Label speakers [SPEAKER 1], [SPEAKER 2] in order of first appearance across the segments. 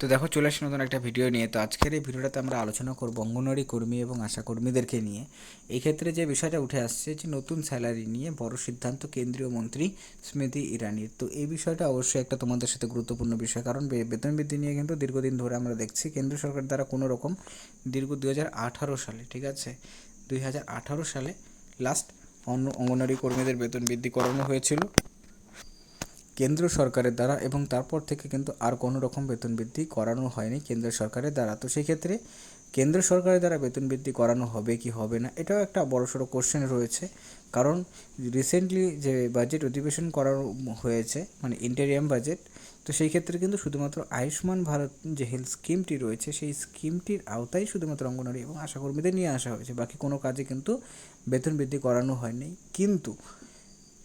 [SPEAKER 1] তো দেখো, চলে আসি নতুন একটা ভিডিও নিয়ে। তো আজকের এই ভিডিওটাতে আমরা আলোচনা করব অঙ্গনওয়াড়ি কর্মী এবং আশা কর্মীদেরকে নিয়ে। এই ক্ষেত্রে যে বিষয়টা উঠে আসছে যে নতুন স্যালারি নিয়ে বড় সিদ্ধান্ত কেন্দ্রীয় মন্ত্রী স্মৃতি ইরানির। তো এই বিষয়টা অবশ্যই একটা তোমাদের সাথে গুরুত্বপূর্ণ বিষয়, কারণ বেতন বৃদ্ধি নিয়ে কিন্তু দীর্ঘদিন ধরে আমরা দেখছি কেন্দ্র সরকার দ্বারা কোনো রকম দীর্ঘ দু সালে, ঠিক আছে? দুই হাজার আঠারো সালে লাস্ট অন্য অঙ্গনওয়াড়ি কর্মীদের বেতন বৃদ্ধি করানো হয়েছিল। কেন্দ্র সরকারের দ্বারা এবং তারপর থেকে কিন্তু আর কোনো রকম বেতন বৃদ্ধি করানো হয়নি কেন্দ্র সরকারের দ্বারা। তো সেই ক্ষেত্রে কেন্দ্র সরকারের দ্বারা বেতন বৃদ্ধি করানো হবে কি হবে না, এটাও একটা বড়সড় কোশ্চেন রয়েছে। কারণ রিসেন্টলি যে বাজেট অধিবেশন করানো হয়েছে মানে ইন্টেরিয়াম বাজেট তো সেই ক্ষেত্রে কিন্তু শুধুমাত্র আয়ুষ্মান ভারত যে হেলথ স্কিমটি রয়েছে, সেই স্কিমটির আওতায় শুধুমাত্র অঙ্গনওয়াড়ি এবং আশাকর্মীদের নিয়ে আসা হয়েছে। বাকি কোনো কাজে কিন্তু বেতন বৃদ্ধি করানো হয়নি। কিন্তু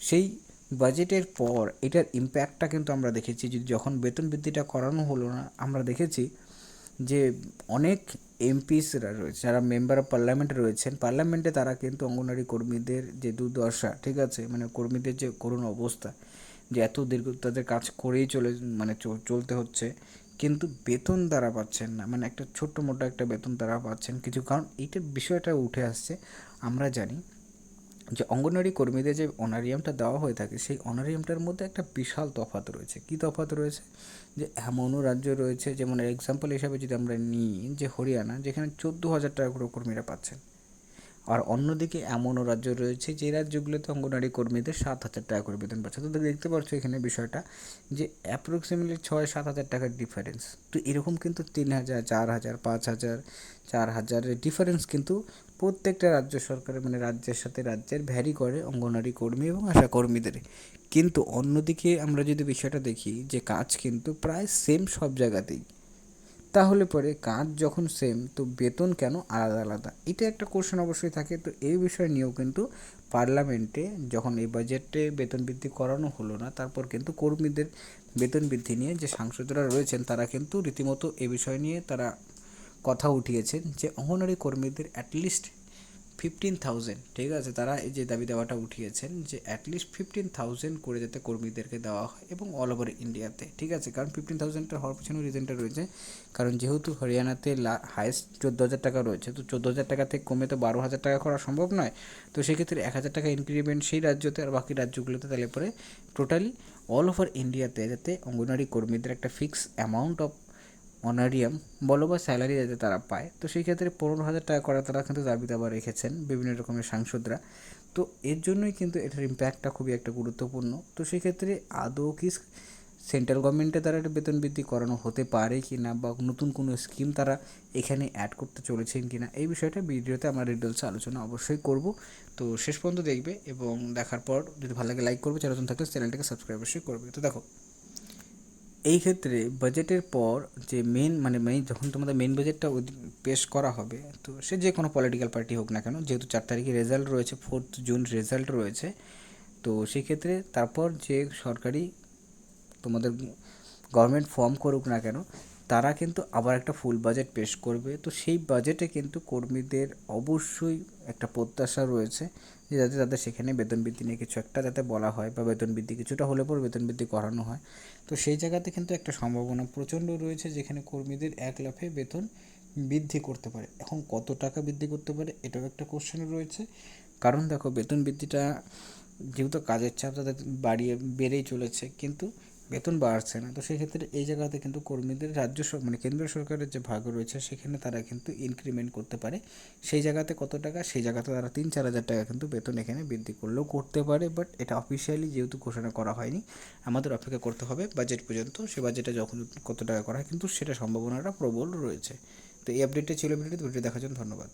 [SPEAKER 1] সেই বাজেটের পর এটার ইম্প্যাক্টটা কিন্তু আমরা দেখেছি। যে যখন বেতন বৃদ্ধিটা করানো হলো না, আমরা দেখেছি যে অনেক এমপিসরা রয়েছে, যারা মেম্বার অফ পার্লামেন্ট রয়েছেন পার্লামেন্টে তারা কিন্তু অঙ্গনওয়াড়ি কর্মীদের যে দুর্দশা, ঠিক আছে? মানে কর্মীদের যে করুণ অবস্থা, যে এত দীর্ঘ তাদের কাজ করেই চলে মানে চল- চলতে হচ্ছে, কিন্তু বেতন তারা পাচ্ছেন না। মানে একটা ছোট্ট মোটো একটা বেতন তারা পাচ্ছেন। কিছু কারণ, এইটার বিষয়টা উঠে আসছে, আমরা জানি। যে অঙ্গনওয়াড়ি কর্মীদের যে অনারিয়ামটা দেওয়া হয়ে থাকে, সেই অনারিয়ামটার মধ্যে একটা বিশাল তফাৎ রয়েছে। কী তফাৎ রয়েছে? যে এমনও রাজ্য রয়েছে, যেমন এক্সাম্পল হিসাবে যদি আমরা নিই, যে হরিয়ানা, যেখানে চোদ্দ হাজার টাকা করে কর্মীরা পাচ্ছেন। আর অন্যদিকে এমনও রাজ্য রয়েছে যে রাজ্যগুলোতে অঙ্গনওয়াড়ি কর্মীদের সাত হাজার টাকা করে বেতন পাচ্ছে। তো দেখতে পাচ্ছ এখানে বিষয়টা যে অ্যাপ্রক্সিমেটলি ছয় সাত হাজার টাকার ডিফারেন্স তো এরকম কিন্তু তিন হাজার, চার হাজার, পাঁচ হাজার, চার হাজারের ডিফারেন্স কিন্তু প্রত্যেকটা রাজ্য সরকারের মানে রাজ্যের সাথে রাজ্যের ভ্যারি করে অঙ্গনওয়াড়ি কর্মী এবং আশা কর্মীদের। কিন্তু অন্যদিকে আমরা যদি বিষয়টা দেখি যে কাজ কিন্তু প্রায় সেম সব জায়গাতেই। তাহলে পরে কাজ যখন সেম তো বেতন কেন আলাদা আলাদা? এটা একটা কোশ্চেন অবশ্যই থাকে। তো এই বিষয় নিয়েও কিন্তু পার্লামেন্টে যখন এই বাজেটে বেতন বৃদ্ধি করানো হলো না, তারপর কিন্তু কর্মীদের বেতন বৃদ্ধি নিয়ে যে সাংসদরা রয়েছেন, তারা কিন্তু রীতিমতো এ বিষয় নিয়ে তারা কথা উঠিয়েছেন যে অঙ্গনারী কর্মীদের অ্যাটলিস্ট ফিফটিন থাউজেন্ড ঠিক আছে? তারা এই যে দাবি দেওয়াটা উঠিয়েছেন যে অ্যাটলিস্ট ফিফটিন থাউজেন্ড করে যাতে কর্মীদেরকে দেওয়া হয় এবং অল ওভার ইন্ডিয়াতে ঠিক আছে? কারণ ফিফটিন থাউজেন্ডটা হওয়ার পিছনে রিজনটা রয়েছে। কারণ যেহেতু হরিয়ানাতে হায়েস্ট চোদ্দ হাজার টাকা রয়েছে, তো চোদ্দ হাজার টাকা থেকে কমে তো বারো হাজার টাকা করা সম্ভব নয়। তো সেক্ষেত্রে এক হাজার টাকা ইনক্রিমেন্ট সেই রাজ্যতে আর বাকি রাজ্যগুলোতে তাহলে পরে টোটালি অল ওভার ইন্ডিয়াতে যাতে অঙ্গনওয়াড়ি কর্মীদের একটা ফিক্স অ্যামাউন্ট অফ অনারিয়াম বলো বা স্যালারি যাতে তারা পায়। তো সেই ক্ষেত্রে পনেরো হাজার টাকা করা তারা কিন্তু দাবি দাবা রেখেছেন বিভিন্ন রকমের সাংসদরা। তো এর জন্যই কিন্তু এটার ইম্প্যাক্টটা খুবই একটা গুরুত্বপূর্ণ। তো সেই ক্ষেত্রে আদৌ কি সেন্ট্রাল গভর্নমেন্টের দ্বারা একটা বেতন বৃদ্ধি করানো হতে পারে কি না বা নতুন কোনো স্কিম তারা এখানে অ্যাড করতে চলেছেন কি না, এই বিষয়টা ভিডিওতে আমরা ডিটেলসে আলোচনা অবশ্যই করব। তো শেষ পর্যন্ত দেখবে এবং দেখার পর যদি ভালো লাগে লাইক করবে চ্যানেল থাকলে চ্যানেলটাকে সাবস্ক্রাইব অবশ্যই করবে। তো দেখো এই ক্ষেত্রে বাজেটের পর যে মেন মানে মেন যখন তোমাদের মেন বাজেটটা পেশ করা হবে, তো সে যে কোনো পলিটিক্যাল পার্টি হোক না কেন, যেহেতু চার তারিখে রেজাল্ট রয়েছে ফোর্থ জুন রেজাল্ট রয়েছে, তো সেক্ষেত্রে তারপর যে সরকারি তোমাদের গভর্নমেন্ট ফর্ম করুক না কেন তারা কিন্তু আবার একটা ফুল বাজেট পেশ করবে। তো সেই বাজেটে কিন্তু কর্মীদের অবশ্যই একটা প্রত্যাশা রয়েছে যে যাতে তাদের সেখানে বেতন বৃদ্ধি নিয়ে কিছু একটা যাতে বলা হয় বা বেতন বৃদ্ধি কিছুটা হলে পর বেতন বৃদ্ধি করানো হয়। তো সেই জায়গাতে কিন্তু একটা সম্ভাবনা প্রচণ্ড রয়েছে যেখানে কর্মীদের এক লাফে বেতন বৃদ্ধি করতে পারে। এখন কত টাকা বৃদ্ধি করতে পারে এটাও একটা কোশ্চেন রয়েছে। কারণ দেখো, বেতন বৃদ্ধিটা যেহেতু কাজের চাপ তাদের বাড়িয়ে, বেড়েই চলেছে, কিন্তু বেতন বাড়ছে না। তো সেক্ষেত্রে এই জায়গাতে কিন্তু কর্মীদের রাজ্য মানে কেন্দ্র সরকারের যে ভাগ রয়েছে, সেখানে তারা কিন্তু ইনক্রিমেন্ট করতে পারে। সেই জায়গাতে কত টাকা? সেই জায়গাতে তারা তিন চার হাজার টাকা কিন্তু বেতন এখানে বৃদ্ধি করলেও করতে পারে বাট এটা অফিসিয়ালি যেহেতু ঘোষণা করা হয়নি, আমাদের অপেক্ষা করতে হবে বাজেট পর্যন্ত। সে বাজেটে যখন কত টাকা করা হয়, কিন্তু সেটা সম্ভাবনাটা প্রবল রয়েছে। তো এই আপডেটটা ছিল, ভিডিওটি ভিডিও দেখার জন্য ধন্যবাদ।